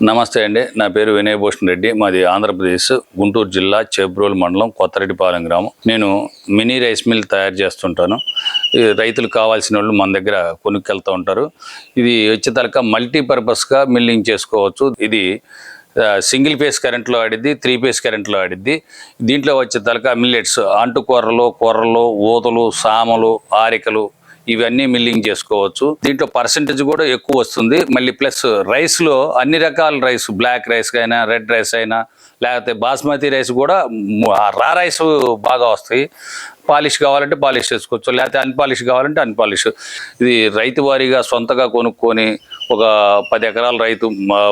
నమస్తే అండి. నా పేరు వినయ్ భూషణ్ రెడ్డి. మాది ఆంధ్రప్రదేశ్ గుంటూరు జిల్లా చేబ్రోలు మండలం కొత్తరెడ్డిపాలెం గ్రామం. నేను మినీ రైస్ మిల్ తయారు చేస్తుంటాను. రైతులు కావాల్సిన వాళ్ళు మన దగ్గర కొనుక్కెళ్తూ ఉంటారు. ఇది వచ్చేతలక మల్టీపర్పస్గా మిల్లింగ్ చేసుకోవచ్చు. ఇది సింగిల్ ఫేస్ కరెంట్లో ఆడిద్ది త్రీ ఫేస్ కరెంట్లో ఆడిద్ది. దీంట్లో వచ్చే తలక మిల్లెట్స్ అంటుకూరలు కూరలు ఊతలు సామలు ఆరికలు ఇవన్నీ మిల్లింగ్ చేసుకోవచ్చు. దీంట్లో పర్సంటేజ్ కూడా ఎక్కువ వస్తుంది. మళ్ళీ ప్లస్ రైస్లో అన్ని రకాల రైస్ బ్లాక్ రైస్ అయినా రెడ్ రైస్ అయినా లేకపోతే బాస్మతి రైస్ కూడా రా రైస్ బాగా వస్తాయి. పాలిష్ కావాలంటే పాలిష్ చేసుకోవచ్చు. లేకపోతే అన్పాలిష్ కావాలంటే అన్పాలిష్. ఇది రైతు వారీగా సొంతగా కొనుక్కొని ఒక పది ఎకరాల రైతు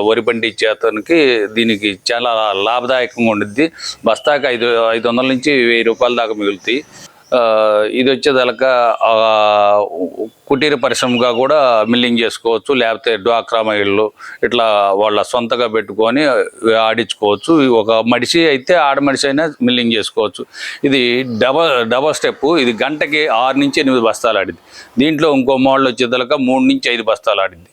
వరి పండించే అతనికి దీనికి చాలా లాభదాయకంగా ఉండిద్ది. బస్తాకి ఐదు ఐదు వందల నుంచి వెయ్యి రూపాయల దాకా మిగులుతాయి. ఇది వచ్చేదలక కుటీర పరిశ్రమగా కూడా మిల్లింగ్ చేసుకోవచ్చు లేకపోతే డ్వాక్రా మహిళలు ఇట్లా వాళ్ళ సొంతగా పెట్టుకొని ఆడించుకోవచ్చు. ఒక మడిసి అయితే ఆడ మడిసి అయినా మిల్లింగ్ చేసుకోవచ్చు. ఇది డబల్ డబల్ స్టెప్ ఇది గంటకి ఆరు నుంచి ఎనిమిది బస్తాలు ఆడింది. దీంట్లో ఇంకో మోడల్ వచ్చేదలక మూడు నుంచి ఐదు బస్తాలు ఆడింది.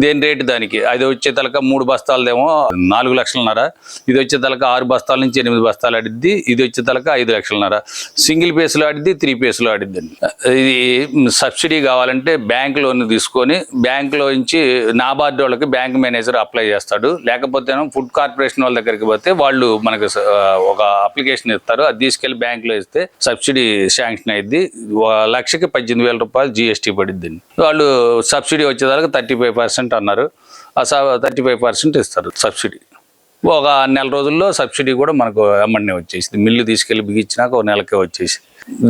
దేని రేటు దానికి? అది వచ్చే తలక మూడు బస్తాలదేమో నాలుగు లక్షలన్నర. ఇది వచ్చే తలక ఆరు బస్తాల నుంచి ఎనిమిది బస్తాలు ఆడిద్ది. ఇది వచ్చే తలక ఐదు లక్షలన్నర. సింగిల్ పేస్లో ఆడిద్ది త్రీ పేస్లో ఆడిద్ది ఇది సబ్సిడీ కావాలంటే బ్యాంక్ లోన్ తీసుకొని బ్యాంకులో నుంచి నాబార్డు వాళ్ళకి బ్యాంక్ మేనేజర్ అప్లై చేస్తాడు. లేకపోతే ఫుడ్ కార్పొరేషన్ వాళ్ళ దగ్గరికి పోతే వాళ్ళు మనకు ఒక అప్లికేషన్ ఇస్తారు. అది తీసుకెళ్ళి బ్యాంకులో ఇస్తే సబ్సిడీ శాంక్షన్ అయింది లక్షకి పద్దెనిమిది వేల రూపాయలు జిఎస్టీ పడిద్ది వాళ్ళు సబ్సిడీ వచ్చేదాకా థర్టీ ఫైవ్ పర్సెంట్ అన్నారు. ఆ థర్టీ ఫైవ్ పర్సెంట్ ఇస్తారు సబ్సిడీ. ఒక నెల రోజుల్లో సబ్సిడీ కూడా మనకు ఎమ్మడినే వచ్చేసింది. మిల్లు తీసుకెళ్ళి బిగించినాక ఒక నెలకే వచ్చేసి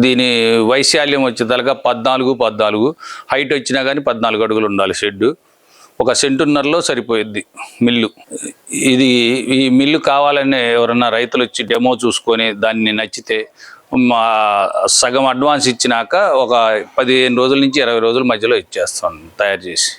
దీని వైశాల్యం వచ్చేదాకా పద్నాలుగు పద్నాలుగు. హైట్ వచ్చినా కానీ పద్నాలుగు అడుగులు ఉండాలి షెడ్డు. ఒక సెంటున్నరలో సరిపోయిద్ది మిల్లు. ఇది ఈ మిల్లు కావాలని ఎవరన్నా రైతులు వచ్చి డెమో చూసుకొని దాన్ని నచ్చితే మా సగం అడ్వాన్స్ ఇచ్చినాక ఒక పదిహేను రోజుల నుంచి ఇరవై రోజుల మధ్యలో ఇచ్చేస్తాం తయారు చేసి.